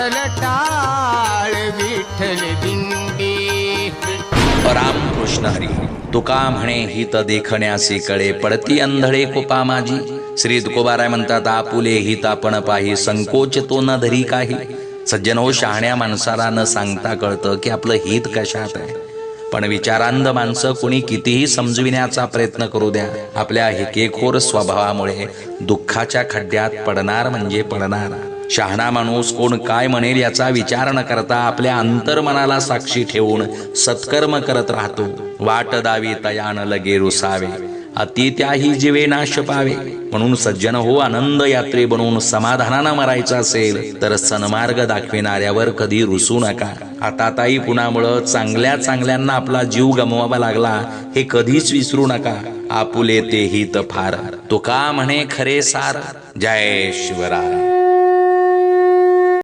विठ्ठल टाळ विठ्ठल दिंडी रामकृष्ण हरी तुका म्हणे हित देखण्यासी कळे पडती अंधळे कोपा माझी श्री तुकोबाराय म्हणतात आपुले हित आपण पाही संकोच तो न धरी काही. सज्जन हो शहाण्या माणसाला न सांगता कळतं की आपलं हित कशात आहे. पण विचारांध माणसं कुणी कितीही समजविण्याचा प्रयत्न करू द्या आपल्या हिकेखोर स्वभावामुळे दुःखाच्या खड्ड्यात पडणार म्हणजे पडणार. शहाणा माणूस कोण काय म्हणेल याचा विचार न करता आपल्या अंतर्मनाला साक्षी ठेवून सत्कर्म करत राहतो. वाट दावी तयान लगे रुसावे. अति त्याही जीवे नाश पावे. म्हणून सज्जन हो आनंद यात्रे बनवून समाधानानं मरायचं असेल तर सन्मार्ग दाखविणाऱ्यावर कधी रुसू नका. आता ताई पुन्हामुळं चांगल्या चांगल्यांना आपला जीव गमवावा लागला हे कधीच विसरू नका. आपुले तेही हित फार. तो का म्हणे खरे सार. जय शिवराय.